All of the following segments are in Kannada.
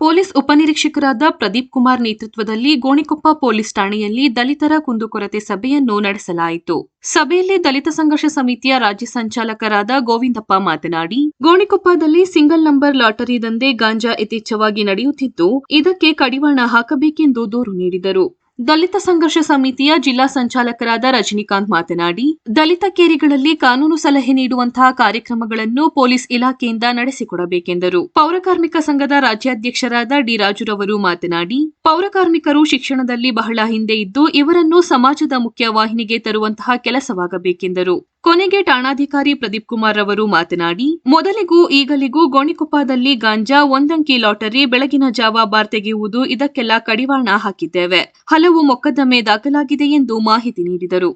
ಪೊಲೀಸ್ ಉಪನಿರೀಕ್ಷಕರಾದ ಪ್ರದೀಪ್ ಕುಮಾರ್ ನೇತೃತ್ವದಲ್ಲಿ ಗೋಣಿಕೊಪ್ಪ ಪೊಲೀಸ್ ಠಾಣೆಯಲ್ಲಿ ದಲಿತರ ಕುಂದುಕೊರತೆ ಸಭೆಯನ್ನು ನಡೆಸಲಾಯಿತು. ಸಭೆಯಲ್ಲಿ ದಲಿತ ಸಂಘರ್ಷ ಸಮಿತಿಯ ರಾಜ್ಯ ಸಂಚಾಲಕರಾದ ಗೋವಿಂದಪ್ಪ ಮಾತನಾಡಿ, ಗೋಣಿಕೊಪ್ಪದಲ್ಲಿ ಸಿಂಗಲ್ ನಂಬರ್ ಲಾಟರಿ ದಂಧೆ ಗಾಂಜಾ ಯಥೇಚ್ಛವಾಗಿ ನಡೆಯುತ್ತಿದ್ದು, ಇದಕ್ಕೆ ಕಡಿವಾಣ ಹಾಕಬೇಕೆಂದು ದೂರು ನೀಡಿದರು. ದಲಿತ ಸಂಘರ್ಷ ಸಮಿತಿಯ ಜಿಲ್ಲಾ ಸಂಚಾಲಕರಾದ ರಜನಿಕಾಂತ್ ಮಾತನಾಡಿ, ದಲಿತ ಕೇರಿಗಳಲ್ಲಿ ಕಾನೂನು ಸಲಹೆ ನೀಡುವಂತಹ ಕಾರ್ಯಕ್ರಮಗಳನ್ನು ಪೊಲೀಸ್ ಇಲಾಖೆಯಿಂದ ನಡೆಸಿಕೊಡಬೇಕೆಂದರು. ಪೌರಕಾರ್ಮಿಕ ಸಂಘದ ರಾಜ್ಯಾಧ್ಯಕ್ಷರಾದ ಡಿ ರಾಜುರವರು ಮಾತನಾಡಿ ಪೌರಕಾರ್ಮಿಕರು ಶಿಕ್ಷಣದಲ್ಲಿ ಬಹಳ ಹಿಂದೆ ಇದ್ದು, ಇವರನ್ನು ಸಮಾಜದ ಮುಖ್ಯ ವಾಹಿನಿಗೆ ತರುವಂತಹ ಕೆಲಸವಾಗಬೇಕೆಂದರು. ಕೊನೆಗೆ ಠಾಣಾಧಿಕಾರಿ ಪ್ರದೀಪ್ ಕುಮಾರ್ ಅವರು ಮಾತನಾಡಿ, ಮೊದಲಿಗೂ ಈಗಲಿಗೂ ಗೋಣಿಕೊಪ್ಪದಲ್ಲಿ ಗಾಂಜಾ ಒಂದಂಕಿ ಲಾಟರಿ ಬೆಳಗಿನ ಜಾವ ಬಾರ್ ತೆಗೆಯುವುದು ಇದಕ್ಕೆಲ್ಲ ಕಡಿವಾಣ ಹಾಕಿದ್ದೇವೆ. ಹಲವು ಮೊಕದ್ದಮೆ ದಾಖಲಾಗಿದೆ ಎಂದು ಮಾಹಿತಿ ನೀಡಿದರು.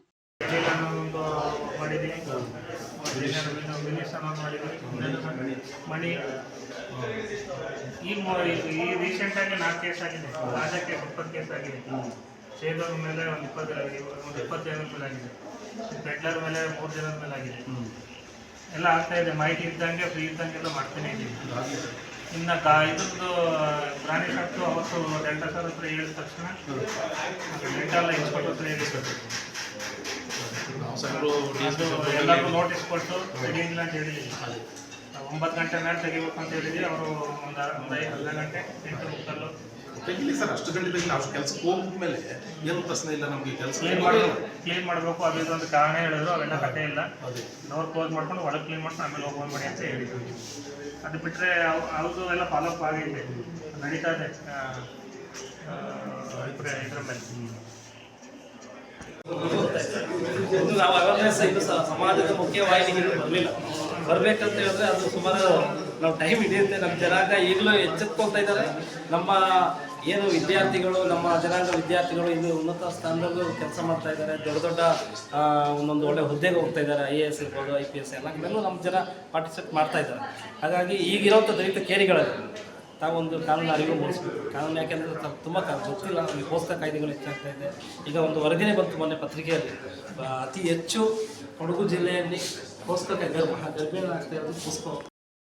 ಈ ರೀಸೆಂಟಾಗಿ ನಾಲ್ಕು ಕೇಸ್ ಆಗಿದೆ. ಆಗಿದೆ. ಸೇದವ್ರ ಮೇಲೆ ಒಂದು ಇಪ್ಪತ್ತು ಒಂದು ಇಪ್ಪತ್ತು ಜನದ ಮೇಲೆ ಆಗಿದೆ. ಪೆಟ್ಲರ್ ಮೇಲೆ ಮೂರು ಜನದ ಮೇಲೆ ಆಗಿದೆ. ಎಲ್ಲ ಆಗ್ತಾ ಇದೆ ಮೈಟಿ ಇದ್ದಂಗೆ ಫ್ರೀ ಇದ್ದಂಗೆಲ್ಲ ಮಾಡ್ತಾನೆ ಇದ್ದೀವಿ. ಇನ್ನು ಕಾ ಇದ್ರದ್ದು ಪ್ರಾಣಿ ಸಾಕ್ತು ಅವತ್ತು ಡೆಲ್ಟಾ ಸರ್ ಹತ್ರ ಹೇಳಿದ ತಕ್ಷಣ ಡೆಲ್ಟಾ ಇನ್ಸ್ಪೆಕ್ಟರ್ ಹತ್ರ ಹೇಳಿದ್ರು ಅದು ಎಲ್ಲರಿಗೂ ನೋಟಿಸ್ ಕೊಟ್ಟು ತೆಗೀಲಿಲ್ಲ ಅಂತ ಹೇಳಿದ್ವಿ. ಒಂಬತ್ತು ಗಂಟೆ ಮೇಲೆ ತೆಗಿಬೇಕು ಅಂತ ಹೇಳಿದ್ವಿ. ಅವರು ಒಂದು ಒಂದು ಐದು ಹದಿನೈದು ಗಂಟೆ ಎಂಟು ಮುಕ್ಕಲ್ಲು ತೆಗಿಲಿ ಸರ್ ಅಷ್ಟು ಗಂಟೆ ತೆಗಿಲಿ ನಾವು ಕೆಲ್ಸಕ್ಕೆ ಮೇಲೆ ಏನು ಪ್ರಶ್ನೆ ಇಲ್ಲ ನಮಗೆ ಕೆಲಸ ಕ್ಲೀನ್ ಮಾಡಬೇಕು ಕ್ಲೀನ್ ಮಾಡಬೇಕು ಅದು ಇದೊಂದು ಕಾರಣ ಹೇಳಿದ್ರು ಅವೆಲ್ಲ ಕಥೆ ಇಲ್ಲ. ನೋರ್ ಡೋರ್ ಕ್ಲೋಸ್ ಮಾಡ್ಕೊಂಡು ಒಳಗೆ ಕ್ಲೀನ್ ಮಾಡ್ಕೊಂಡು ಆಮೇಲೆ ಓಪನ್ ಮಾಡಿ ಅಂತ ಹೇಳಿದ್ವಿ ಅದು ಬಿಟ್ಟರೆ ಅವ್ರದ್ದು ಎಲ್ಲ ಫಾಲೋಅಪ್ ಆಗೈತೆ ನಡೀತಾ ಇದೆ. ಆ, ಆ, ಇದ್ರ ಮೇಲೆ. ನಾವು ಅವೇರ್ನೆಸ್ ಇದು ಸಮಾಜದ ಮುಖ್ಯವಾಹಿನಿಗೆ ಬರಲಿಲ್ಲ. ಬರ್ಬೇಕಂತ ಹೇಳಿದ್ರೆ ಅದು ಸುಮಾರು ನಾವು ಟೈಮ್ ಹಿಡಿಯುತ್ತೆ. ನಮ್ಮ ಜನಾಂಗ ಈಗಲೂ ಎಚ್ಚೆತ್ಕೊಳ್ತಾ ಇದ್ದಾರೆ. ನಮ್ಮ ಏನು ವಿದ್ಯಾರ್ಥಿಗಳು, ನಮ್ಮ ಜನಾಂಗ ವಿದ್ಯಾರ್ಥಿಗಳು ಇಲ್ಲಿ ಉನ್ನತ ಸ್ಥಾನದಲ್ಲೂ ಕೆಲಸ ಮಾಡ್ತಾ ಇದ್ದಾರೆ. ದೊಡ್ಡ ದೊಡ್ಡ ಒಂದೊಂದು ಒಳ್ಳೆ ಹುದ್ದೆಗೆ ಹೋಗ್ತಾ ಇದ್ದಾರೆ. ಐ ಎ ಎಸ್ ಇರ್ಬೋದು ಐ ಪಿ ಎಸ್ ಎಲ್ಲ ಕಡೆನೂ ನಮ್ಮ ಜನ ಪಾರ್ಟಿಸಿಪೇಟ್ ಮಾಡ್ತಾ ಇದ್ದಾರೆ. ಹಾಗಾಗಿ ಈಗಿರೋಂಥ ದಲಿತ ಕೇರಿಗಳಲ್ಲಿ ತಾವೊಂದು ಕಾನೂನು ಅರಿವು ಮೂಡಿಸ್ಬೇಕು. ಕಾನೂನು ಯಾಕೆಂದರೆ ತ- ತುಂಬ ಗೊತ್ತಿಲ್ಲ. ನಮಗೆ ಪೋಸ್ಕ ಕಾಯ್ದೆಗಳು ಹೆಚ್ಚಾಗ್ತಾ ಇದೆ. ಈಗ ಒಂದು ವರದಿನೇ ಬಂತು ಮೊನ್ನೆ ಪತ್ರಿಕೆಯಲ್ಲಿ. ಅತಿ ಹೆಚ್ಚು ಕೊಡಗು ಜಿಲ್ಲೆಯಲ್ಲಿ واسطة كان غير محدد بين اختيارات الوسطى